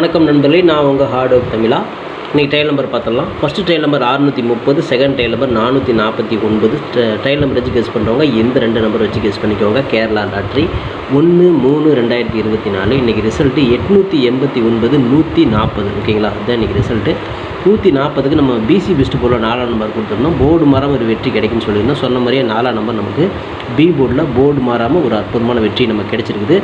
வணக்கம் நண்பர்களே நான் உங்கள் ஹார்ட் ஒர்க் தமிழா. இன்றைக்கி டைல் நம்பர் பார்த்துடலாம். ஃபஸ்ட்டு டைல் நம்பர் அறுநூற்றி முப்பது செகண்ட் டைல் நம்பர் நானூற்றி நாற்பத்தி ஒன்பது. டைல் நம்பர் வச்சு கெஸ் பண்ணுறவங்க எந்த ரெண்டு நம்பர் வச்சு கெஸ் பண்ணிக்கோங்க. கேரளா லாட்ரி ஒன்று மூணு ரெண்டாயிரத்தி இருபத்தி நாலு. இன்றைக்கி ரிசல்ட்டு எட்நூற்றி எண்பத்தி ஒன்பது நூற்றி நாற்பது. ஓகேங்களா? அதுதான் இன்றைக்கி ரிசல்ட்டு நூற்றி நாற்பதுக்கு நம்ம பிசி பெஸ்ட் போர்டில் நாலாம் நம்பர் கொடுத்துருந்தோம். போர்டு மாறாமல் ஒரு வெற்றி கிடைக்குன்னு சொல்லியிருந்தோம். சொன்ன மாதிரியே நாலாம் நம்பர் நமக்கு பி போர்டில் போர்டு மாறாமல் ஒரு அற்புதமான வெற்றி நமக்கு கிடைச்சிருக்குது.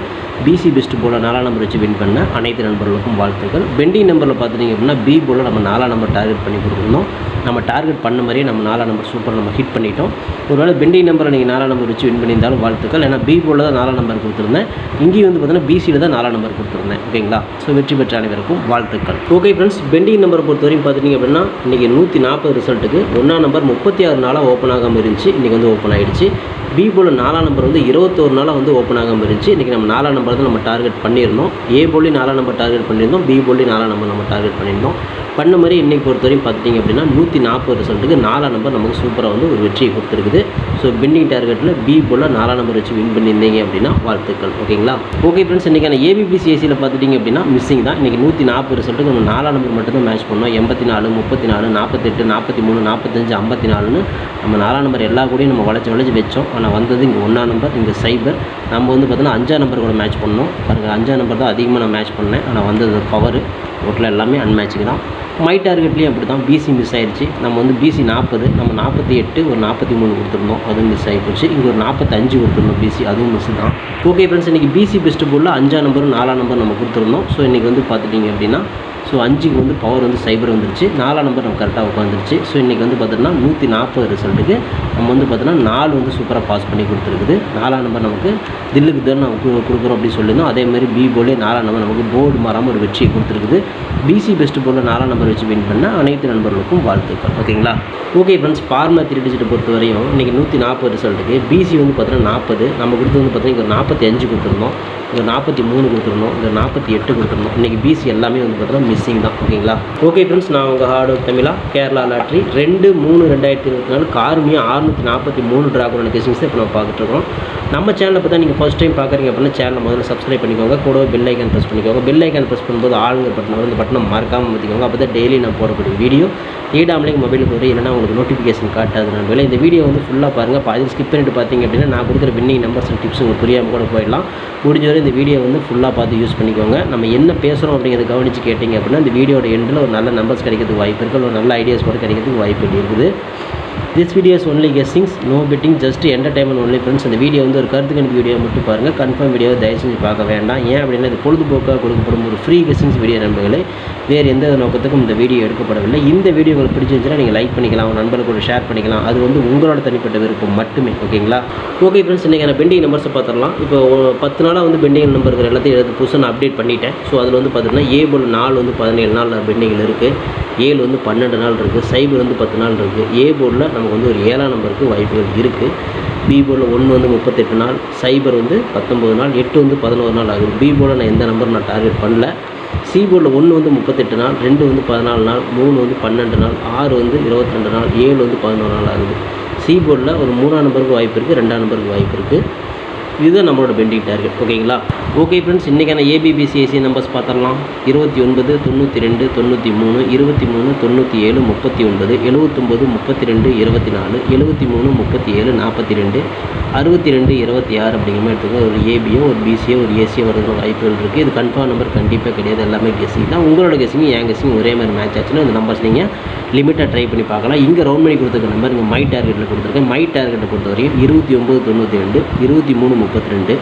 பிசி பெஸ்ட் போர்டில் நாலாம் நம்பர் வச்சு வின் பண்ண அனைத்து நண்பர்களுக்கும் வாழ்த்துக்கள். பெண்டிங் நம்பரில் பார்த்துட்டிங்க அப்படின்னா பி போர்டில் நம்ம நாலாம் நம்பர் டார்கெட் பண்ணி கொடுத்துருந்தோம். நம்ம டார்கெட் பண்ண மாதிரியே நம்ம நாலாம் நம்பர் சூப்பர் நம்ம ஹிட் பண்ணிட்டோம். ஒருவேளை பெண்டிங் நம்பரை நீங்கள் நாலாம் நம்பர் வச்சு வின் பண்ணியிருந்தாலும் வாழ்த்துக்கள். ஏன்னா பி போர்டில் தான் நாலாம் நம்பர் கொடுத்துருந்தேன். இங்கேயும் வந்து பார்த்தீங்கன்னா பிசியில் தான் நாலாம் நம்பர் கொடுத்துருந்தேன். ஓகேங்களா? ஸோ வெற்றி பெற்ற அனைவருக்கும் வாழ்த்துக்கள். ஓகே ஃப்ரெண்ட்ஸ் பெண்டிங் நம்பரை பொறுத்தவரைக்கும் பார்த்துட்டிங்க அப்படின்னா இன்றைக்கி நூற்றி நாற்பது ரிசல்ட்டுக்கு ஒன்றாம் நம்பர் முப்பத்தி ஆறு நாளாக ஓப்பன் ஆகாமல் இருந்துச்சு. இன்றைக்கி வந்து ஓப்பன் ஆகிடுச்சு பி போல் நாலாம் நம்பர் வந்து இருபத்தோரு நாளாக வந்து ஓப்பன் ஆகாமல் இருந்துச்சு. இன்றைக்கி நம்ம நாலாம் நம்பர் தான் நம்ம டார்கெட் பண்ணியிருந்தோம். ஏ போலி நாலாம் நம்பர் டார்கெட் பண்ணியிருந்தோம். பி போலி நாலாம் நம்பர் நம்ம டார்கெட் பண்ணியிருந்தோம். பண்ண மாதிரி இன்றைக்கி பொறுத்தவரையும் பார்த்துட்டிங்க அப்படின்னா நூற்றி நாற்பது ரிசல்ட்டுக்கு நாலாம் நம்பர் நமக்கு சூப்பராக வந்து ஒரு வெற்றியை கொடுத்துருக்குது. ஸோ பெண்டிங் டார்கெட்டில் பி போல் நாலாம் நம்பர் வச்சு வின் பண்ணியிருந்தீங்க அப்படின்னா வாழ்த்துக்கள். ஓகேங்களா? ஓகே ஃப்ரெண்ட்ஸ் இன்றைக்கான ஏபிபிசிஎஸ்சியில் பார்த்துட்டிங்க அப்படின்னா மிஸ்ஸிங் தான். இன்றைக்கி நூற்றி நாற்பது ரிசல்ட்டுக்கு நம்ம நாலாம் நம்பர் மட்டும் தான் மேட்ச் பண்ணோம். எண்பத்தி நாலு முப்பத்தி நாலு நாற்பத்தெட்டு நாற்பத்தி மூணு நாற்பத்தஞ்சு ஐம்பத்தி நாலுன்னு நம்ம நாலாம் நம்பர் எல்லா கூடயும் நம்ம வளைச்சி வளைச்சி வச்சோம். ஆனால் வந்தது இங்கே ஒன்றாம் நம்பர் இங்கே சைபர் நம்ம வந்து பார்த்தோன்னா அஞ்சாம் நம்பர் கூட மேட்ச் பண்ணோம். பாருங்கள் அஞ்சாம் நம்பர் தான் அதிகமாக நான் மேட்ச் பண்ணேன். ஆனால் வந்தது பவர் டோட்டலாக எல்லாமே அன்மேட்சிங் தான். மை டார்கெட்லேயும் அப்படி தான் பிசி மிஸ் ஆயிடுச்சு நம்ம வந்து பிசி நாற்பது நம்ம நாற்பத்தி எட்டு ஒரு நாற்பத்தி மூணு கொடுத்துருந்தோம். அதுவும் மிஸ் ஆகி போச்சு. இங்கே ஒரு நாற்பத்தஞ்சு கொடுத்துருந்தோம் பிசி அதுவும் மிஸ் தான். ஓகே ஃப்ரெண்ட்ஸ் இன்றைக்கி பிசி பெஸ்ட்டு போர்டில் அஞ்சாம் நம்பர் நாலாம் நம்பர் நம்ம கொடுத்துருந்தோம். ஸோ இன்றைக்கி வந்து பார்த்துட்டிங்க அப்படின்னா ஸோ அஞ்சுக்கு வந்து பவர் வந்து சைபர் வந்துருச்சு. நாலாம் நம்பர் நம்ம கரெக்டாக உட்காந்துருச்சு ஸோ இன்றைக்கி வந்து பார்த்தோன்னா நூற்றி நாற்பது ரிசல்ட்டுக்கு நம்ம வந்து பார்த்தோன்னா நாலு வந்து சூப்பராக பாஸ் பண்ணி கொடுத்துருக்குது. நாலாம் நம்பர் நமக்கு தில்லுக்கு தான் நம்ம கொடுக்குறோம் அப்படின்னு சொல்லியிருந்தோம். அதே மாதிரி பி போலே நாலாம் நம்பர் நமக்கு போர்டு மாறாமல் ஒரு வெற்றியை கொடுத்துருக்குது. பிசி பெஸ்ட் போர்டில் நாலாம் நம்பர் வச்சு வின் பண்ணால் அனைத்து நண்பர்களுக்கும் வாழ்த்துக்கள். ஓகேங்களா? ஓகே ஃப்ரெண்ட்ஸ் ஃபார்மா த்ரீ டிஜிட்டை பொறுத்த வரையும் இன்றைக்கி நூற்றி நாற்பது ரிசல்ட்டுக்கு பிசி வந்து பார்த்தீங்கன்னா நாற்பது நம்ம கொடுத்து வந்து பார்த்தீங்கன்னா இங்கே நாற்பத்தி அஞ்சு கொடுத்துருந்தோம். இங்கே நாற்பத்தி மூணு கொடுத்துருந்தோம். இங்கே நாற்பத்தி எட்டு கொடுத்துருந்தோம். இன்றைக்கி பிசி எல்லாமே வந்து பார்த்தீங்கன்னா மிஸ்ஸிங் தான் ஓகேங்களா ஓகே ஃப்ரெண்ட்ஸ் நான் உங்கள் ஹார்ட் ஒர்க் தமிழா கேரளா லாட்ரி. ரெண்டு மூணு ரெண்டாயிரத்தி இருபத்தி நாலு கார்மியாக அறுநூற்றி நாற்பத்தி மூணு ட்ராகோட கேசிங்ஸ் இப்போ நம்ம பார்த்துட்டு இருக்கோம் நம்ம சேனலை பார்த்தா நீங்கள் ஃபஸ்ட் டைம் பார்க்குறீங்க அப்படின்னா சேனலை முதல்ல சப்ஸ்கிரைப் பண்ணிக்கோங்க. கூட பெல் ஐக்கான் ப்ரெஸ் பண்ணிக்கோங்க. பெல் ஐக்கான் ப்ரெஸ் பண்ணும்போது ஆளுங்க பட்டன் வந்து பட்டனை மறக்காமல் பார்த்துக்கோங்க அப்போ தான் டெய்லி நான் போடக்கூடிய வீடியோ ஈடாமலே மொபைலுக்கு வரும். இல்லைனா உங்களுக்கு நோட்டிஃபிகேஷன் காட்டாது நண்பர்களே இந்த வீடியோ வந்து ஃபுல்லாக பாருங்கள் பாதி ஸ்கிப் பண்ணிட்டு பார்த்தீங்க அப்படின்னா நான் கொடுக்குற வின்னிங் நம்பர்ஸ் அண்ட் டிப்ஸ் உங்களுக்கு புரியாமல் கூட போயிடலாம். முடிஞ்ச வரை இந்த வீடியோ வந்து ஃபுல்லாக பார்த்து யூஸ் பண்ணிக்கோங்க. நம்ம என்ன பேசுகிறோம் அப்படிங்கிறத கவனித்து கேட்டிங்க அப்படின்னா இந்த வீடியோட எண்டில் ஒரு நல்ல நம்பர்ஸ் கிடைக்கிறதுக்கு வாய்ப்பு இருக்குது ஒரு நல்ல ஐடியாஸ் கூட கிடைக்கிறதுக்கு வாய்ப்பு இருக்குது. This videos only guessings no betting just entertainment only friends அந்த வீடியோ வந்து ஒரு கருத்து கணிப்பு வீடியோ மட்டும் பாருங்கள் கன்ஃபார்ம் வீடியோ தயவு செஞ்சு பார்க்க வேண்டாம். ஏன் அப்படின்னா இது பொழுதுபோக்காக கொடுக்கப்படும் ஒரு ஃப்ரீ கெஸ்ஸிங்ஸ் வீடியோ நண்பர்களே. வேறு எந்த நோக்கத்துக்கும் இந்த வீடியோ எடுக்கப்படவில்லை. இந்த வீடியோ உங்களுக்கு பிடிச்சிருந்துச்சுன்னா நீங்கள் லைக் பண்ணிக்கலாம். உங்கள் நண்பர்கள் கூட ஷேர் பண்ணிக்கலாம். அது வந்து உங்களோட தனிப்பட்ட விருப்பம் மட்டுமே ஓகேங்களா ஓகே ஃப்ரெண்ட்ஸ் இன்றைக்கி நான் பெண்டிங் நம்பர்ஸை பார்த்துடலாம். இப்போ பத்து நாளாக வந்து பெண்டிங் நம்பர் இருக்கிற எல்லாத்தையும் எடுத்து புதுசாக நான் அப்டேட் பண்ணிட்டேன். ஸோ அதில் வந்து பார்த்தீங்கன்னா ஏ போல் நாலு வந்து பதினேழு நாள் பெண்டிங்கில் இருக்குது ஏழு வந்து பன்னெண்டு நாள் இருக்குது சைபர் வந்து பத்து நாள் இருக்குது ஏ போர்டில் நம்ம நமக்கு வந்து ஒரு ஏழாம் நம்பருக்கு வாய்ப்புகள் இருக்குது பி போர்டில் ஒன்று வந்து முப்பத்தெட்டு நாள் சைபர் வந்து பத்தொம்பது நாள் எட்டு வந்து பதினோரு நாள் ஆகுது. பி போர்டில் நான் எந்த நம்பர் நான் டார்கெட் பண்ணல. சி போர்டில் ஒன்று வந்து முப்பத்தெட்டு நாள் ரெண்டு வந்து பதினாலு நாள் மூணு வந்து பன்னெண்டு நாள் ஆறு வந்து இருபத்தி ரெண்டு நாள் ஏழு வந்து பதினோரு நாள் ஆகுது. சி போர்டில் ஒரு மூணாம் நம்பருக்கு வாய்ப்பு இருக்குது ரெண்டாம் நம்பருக்கு வாய்ப்பு இருக்குது இதுதான் நம்மளோட பெண்டிங் டார்கெட் ஓகேங்களா ஓகே ஃப்ரெண்ட்ஸ் இன்றைக்கான ஏபிபிசிஐசி நம்பர்ஸ் பார்த்துடலாம். இருபத்தி ஒன்பது தொண்ணூற்றி ரெண்டு தொண்ணூற்றி மூணு இருபத்தி மூணு தொண்ணூற்றி ஏழு முப்பத்தி ஒன்பது எழுபத்தொம்போது முப்பத்தி ரெண்டு இருபத்தி நாலு எழுபத்தி மூணு முப்பத்தி ஏழு நாற்பத்தி ரெண்டு அறுபத்தி ரெண்டு இருபத்தி ஆறு அப்படிங்கிற மாதிரி எடுத்துக்கோங்க. ஒரு ஏபியோ ஒரு பிசியோ ஒரு ஏசியோ வரதுக்கு வாய்ப்புகள் இருக்குது இது கன்ஃபார்ம் நம்பர் கண்டிப்பாக கிடையாது. எல்லாமே கெஸிங் தான். உங்களோட கெஸிங் என் கெஸிங் ஒரே மாதிரி மேட்ச் ஆச்சுன்னா இந்த நம்பர்ஸ் நீங்கள் லிமிட்டாக ட்ரை பண்ணி பார்க்கலாம். இங்கே ரவுண்ட் பண்ணி கொடுத்துருக்க நம்பர் இங்கே மை டார்கெட்டில் கொடுத்துருக்கேன். மை டார்கெட்டை பொறுத்த வரைக்கும் இருபத்தி ஒம்பது தொண்ணூற்றி ரெண்டு இருபத்தி மூணு முப்பத்தி ரெண்டு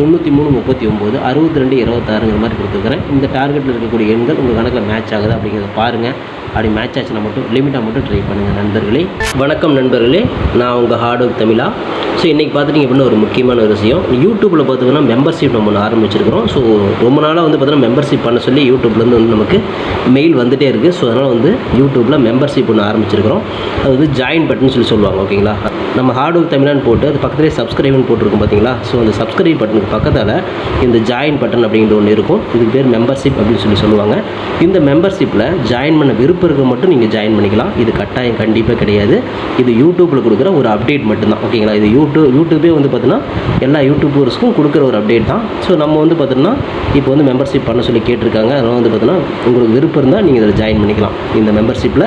தொண்ணூற்றி மூணு முப்பத்தி ஒம்பது அறுபத்தி ரெண்டு இருபத்தாறுங்கிற மாதிரி கொடுத்துருக்குறேன். இந்த டார்கெட்டில் இருக்கக்கூடிய எண்கள் உங்கள் கணக்கில் மேட்ச் ஆகுது அப்படிங்கிறத பாருங்கள் அப்படி மேட்ச் ஆச்சுன்னா மட்டும் லிமிட்டாக மட்டும் ட்ரை பண்ணுங்கள் நண்பர்களே. வணக்கம் நண்பர்களே நான் உங்கள் ஹார்ட் ஒர்க் தமிழா. ஸோ இன்றைக்கி பார்த்துட்டிங்க அப்படின்னா ஒரு முக்கியமான ஒரு விஷயம். யூடியூப்பில் பார்த்தீங்கன்னா மெம்பர்ஷிப் நம்ம ஒன்று ஆரம்பிச்சிருக்கிறோம். ஸோ ரொம்ப நாளாக வந்து பார்த்தீங்கன்னா மெம்பர்ஷிப் பண்ண சொல்லி யூடியூப்லேருந்து வந்து நமக்கு மெயில் வந்துகிட்டே இருக்குது ஸோ அதனால் வந்து யூடியூப்பில் மெம்பர்ஷிப் ஒன்று ஆரம்பிச்சிருக்கிறோம். அது வந்து ஜாயின் பட்டன் சொல்லி சொல்லுவாங்க ஓகேங்களா நம்ம ஹார்ட் ஒர்க் தமிழான்னு போட்டு அது பக்கத்துலேயே சப்ஸ்கிரைப்னு போட்டிருக்கோம் பார்த்தீங்களா ஸோ அந்த சப்ஸ்கிரைப் பட்டனுக்கு பக்கத்தால் இந்த ஜாயின் பட்டன் அப்படிங்கிற ஒன்று இருக்கும். இதுக்கு பேர் மெம்பர்ஷிப் அப்படின்னு சொல்லி சொல்லுவாங்க. இந்த மெம்பர்ஷிப்பில் ஜாயின் பண்ண விருப்பம் இருக்க மட்டும் நீங்கள் ஜாயின் பண்ணிக்கலாம். இது கட்டாயம் கண்டிப்பாக கிடையாது. இது யூடியூப்பில் கொடுக்குற ஒரு அப்டேட் மட்டும்தான். ஓகேங்களா இது யூடியூப் யூடியூபே வந்து பார்த்தீங்கன்னா எல்லா யூடியூபர்ஸ்க்கும் கொடுக்குற ஒரு அப்டேட் தான். ஸோ நம்ம வந்து பார்த்தீங்கன்னா இப்போ வந்து மெம்பர்ஷிப் பண்ண சொல்லி கேட்டிருக்காங்க. அதனால் வந்து பார்த்தீங்கன்னா உங்களுக்கு விருப்பம் இருந்தால் நீங்கள் இதில் ஜாயின் பண்ணிக்கலாம். இந்த மெம்பர்ஷிப்பில்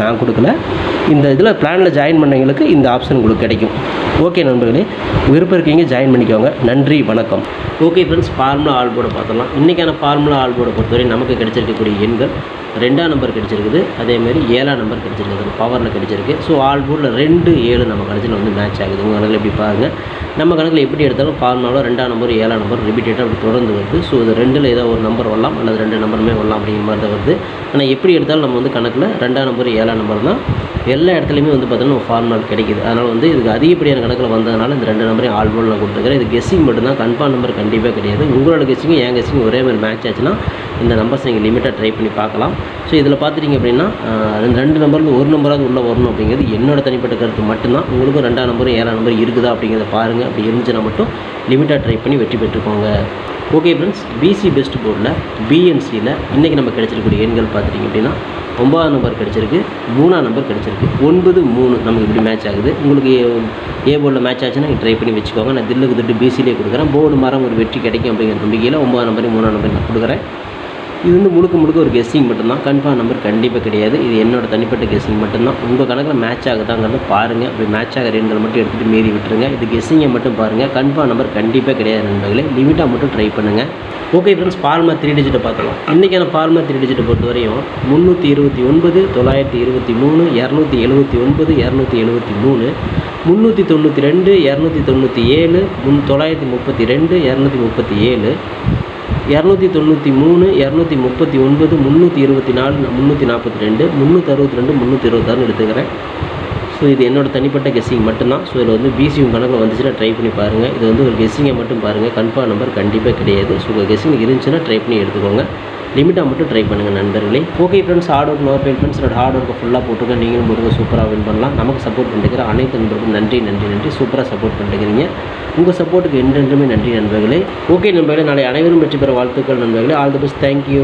நான் கொடுக்கல. இந்த இதில் பிளானில் ஜாயின் பண்ணவங்களுக்கு இந்த ஆப்ஷன் உங்களுக்கு கிடைக்கும். ஓகே நண்பர்களே விருப்பம் இருக்கீங்க ஜாயின் பண்ணிக்கோங்க. நன்றி வணக்கம். ஓகே ஃப்ரெண்ட்ஸ் ஃபார்முலா ஆல் போர்டை பார்த்துடலாம். இன்றைக்கான ஃபார்முலா ஆல் போர்டை பொறுத்தவரை நமக்கு கிடைச்சிருக்கக்கூடிய எண்கள் ரெண்டாம் நம்பர் கிடைச்சிருக்குது. அதேமாரி ஏழாம் நம்பர் கிடச்சிருக்குது. பவரில் கிடச்சிருக்கு. ஸோ ஆல் போர்டில் ரெண்டு ஏழு நம்ம கணக்கில் வந்து மேட்ச் ஆகுது. உங்கள் கணக்கில் எப்படி பாருங்கள் நம்ம கணக்கில் எப்படி எடுத்தாலும் ஃபார்முலாவில் ரெண்டாம் நம்பர் ஏழாம் நம்பர் ரிப்பீட்டடாக அப்படி தொடர்ந்து வருது. ஸோ இது ரெண்டில் ஏதோ ஒரு நம்பர் வரலாம். அல்லது ரெண்டு நம்பருமே வரலாம் அப்படிங்கிற மாதிரி தான் வருது. ஆனால் எப்படி எடுத்தாலும் நம்ம வந்து கணக்கில் ரெண்டாம் நம்பர் ஏழாம் நம்பர் தான் எல்லா இடத்துலையுமே வந்து பார்த்தீங்கன்னா நம்ம ஃபார்முலா கிடைக்குது. அதனால் வந்து இதுக்கு அதிகப்படியான கணக்கில் வந்ததுனால இந்த ரெண்டு நம்பரையும் ஆல் நான் கொடுத்துருக்கேன் இது கெஸ்ஸிங் மட்டும்தான். கன்ஃபார்ம் நம்பர் கண்டிப்பாக கிடையாது. உங்களோட கெஸ்ஸிங்கும் என் கெஸ்ஸிங்கும் ஒரே மாதிரி மேட்ச் ஆச்சுன்னா இந்த நம்பர்ஸ் நீங்கள் லிமிட்டாக ட்ரை பண்ணி பார்க்கலாம். ஸோ இதில் பார்த்துட்டிங்க அப்படின்னா இந்த ரெண்டு நம்பரில் ஒரு நம்பராவது உள்ளே வரணும் அப்படிங்கிறது என்னோட தனிப்பட்ட கருத்து மட்டும்தான். உங்களுக்கும் ரெண்டாம் நம்பரும் ஏழாம் நம்பர் இருக்குதா அப்படிங்கிறத பாருங்கள் அப்படி இருந்துச்சுன்னா மட்டும் லிமிட்டாக ட்ரை பண்ணி வெற்றி பெற்றுக்கோங்க. ஓகே ஃப்ரெண்ட்ஸ் பிசி பெஸ்ட் போர்டில் பிஎன்சியில் இன்றைக்கி நம்ம கிடச்சிருக்கக்கூடிய எண்கள் பார்த்துட்டிங்க அப்படின்னா ஒன்பதாம் நம்பர் கிடச்சிருக்கு. மூணாம் நம்பர் கிடச்சிருக்கு. ஒன்பது மூணு நமக்கு இப்படி மேட்ச் ஆகுது. உங்களுக்கு ஏ போர்டில் மேட்ச் ஆச்சுன்னா ட்ரை பண்ணி வச்சுக்கோங்க. நான் தில்லுக்கு திட்டு பிசிலே கொடுக்குறேன். போர்டு மரம் ஒரு வெற்றி கிடைக்கும் அப்படிங்கிற நம்பிக்கையில் ஒன்பதாம் நம்பர் மூணாம் நம்பர் நான் கொடுக்குறேன். இது வந்து முழுக்க முழுக்க ஒரு கெஸ்ஸிங் மட்டும்தான். கன்ஃபார்ம் நம்பர் கண்டிப்பாக கிடையாது. இது என்னோட தனிப்பட்ட கெஸ்ஸிங் மட்டும்தான். உங்கள் கணக்கில் மேட்ச் ஆகுதாங்கிறத பாருங்கள் அப்படி மேட்ச் ஆகிற எண்கள் மட்டும் எடுத்துகிட்டு மீறி விட்டுருங்க. இது கெஸ்ஸிங்கை மட்டும் பாருங்கள் கன்ஃபார்ம் நம்பர் கண்டிப்பாக கிடையாது நண்பர்களே. லிமிட்டாக மட்டும் ட்ரை பண்ணுங்கள் ஓகே ஃப்ரெண்ட்ஸ் ஃபார்மா த்ரீ டிஜிட்டை பார்க்கலாம். இன்றைக்கான ஃபார்மா த்ரீ டிஜிட்டை பொறுத்த வரையும் முந்நூற்றி இருபத்தி ஒன்பது தொள்ளாயிரத்தி இருபத்தி மூணு இரநூத்தி எழுபத்தி ஒன்பது இரநூத்தி எழுபத்தி மூணு முந்நூற்றி தொண்ணூற்றி ரெண்டு இரநூத்தி தொண்ணூற்றி ஏழு முன் தொள்ளாயிரத்தி முப்பத்தி ரெண்டு இரநூத்தி முப்பத்தி ஏழு இரநூத்தி தொண்ணூற்றி மூணு இரநூத்தி முப்பத்தி ஒன்பது முந்நூற்றி இருபத்தி நாலு முந்நூற்றி நாற்பத்தி ரெண்டு முந்நூற்றி அறுபத்தி ரெண்டு முந்நூற்றி இருபத்தாறுன்னு எடுத்துக்கிறேன். ஸோ இது என்னோடய தனிப்பட்ட கெஸ்ஸிங் மட்டும்தான். ஸோ இதில் வந்து பிசியும் கணக்கில் வந்துச்சுன்னா ட்ரை பண்ணி பாருங்கள் இது வந்து ஒரு கெஸ்ஸிங்கை மட்டும் பாருங்கள் கன்ஃபார்ம் நம்பர் கண்டிப்பாக கிடையாது. ஸோ உங்கள் கெஸ்ஸிங் இருந்துச்சுன்னா ட்ரை பண்ணி எடுத்துக்கோங்க. லிமிட்டாக மட்டும் ட்ரை பண்ணுங்கள் நண்பர்களே. Okay friends hard work no pain friends என்னோட ஹார்ட் ஒர்க்கை ஃபுல்லாக போட்டுருக்கேன் நீங்களும் போட்டு சூப்பராக வின் பண்ணலாம். நமக்கு சப்போர்ட் பண்ணிக்கிற அனைத்து நண்பர்களுக்கும் நன்றி நன்றி நன்றி. சூப்பராக சப்போர்ட் பண்ணிக்கிறீங்க உங்கள் சப்போர்ட்டுக்கு என்றென்றுமே நன்றி நண்பர்களே. ஓகே நண்பர்களே நாளை அனைவரும் வெற்றி பெற வாழ்த்துக்கள் நண்பர்களே. All the best thank you